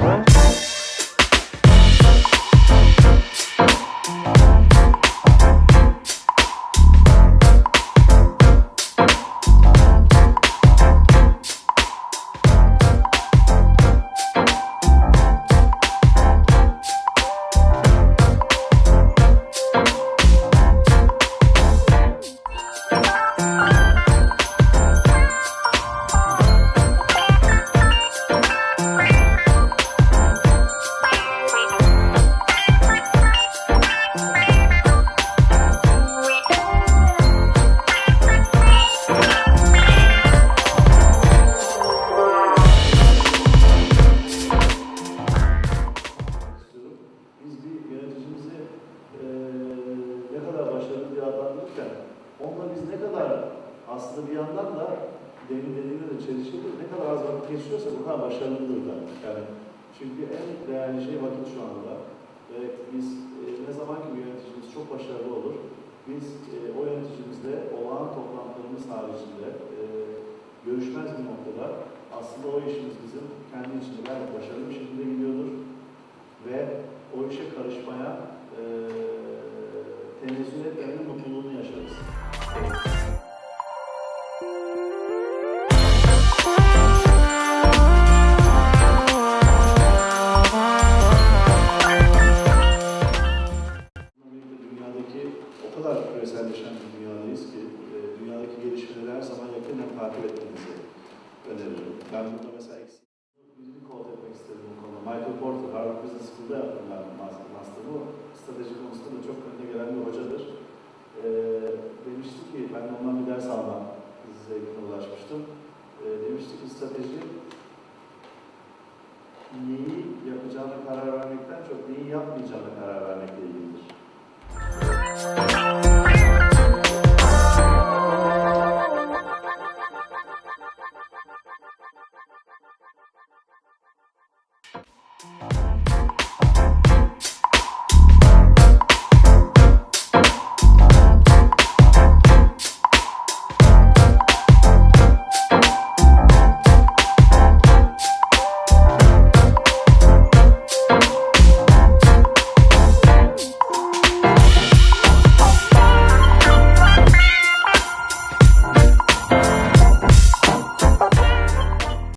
Huh? Başarılı diye adlandırırken onunla biz ne kadar aslında bir yandan da demin dediğimde de çelişkidir. Ne kadar az vakit geçiyorsa bu kadar başarılıdır da. Yani çünkü en değerli şey vakit şu anda. Ve biz eee, ne zaman ki bir yöneticimiz çok başarılı olur, biz eee, o yöneticimizle olağan toplantılarımız haricinde eee, görüşmez bir noktada aslında o işimiz bizim kendi içinde gayet başarılı bir şekilde gidiyordur ve o işe karışmaya tenezzül etmemenin mutluluğunu yaşarız. Dünyadaki o kadar küreselleşen bir dünyadayız ki e, dünyadaki gelişmeleri her zaman yakından takip etmenizi öneririm. Ben burada mesela eksik etmek istedim bu konuda. Michael Porter, Harvard Business School'da yaptım ben master- master'ımı. Strateji konusunda da çok yapacağına karar vermekten çok neyi yapmayacağına karar vermekle ilgilidir.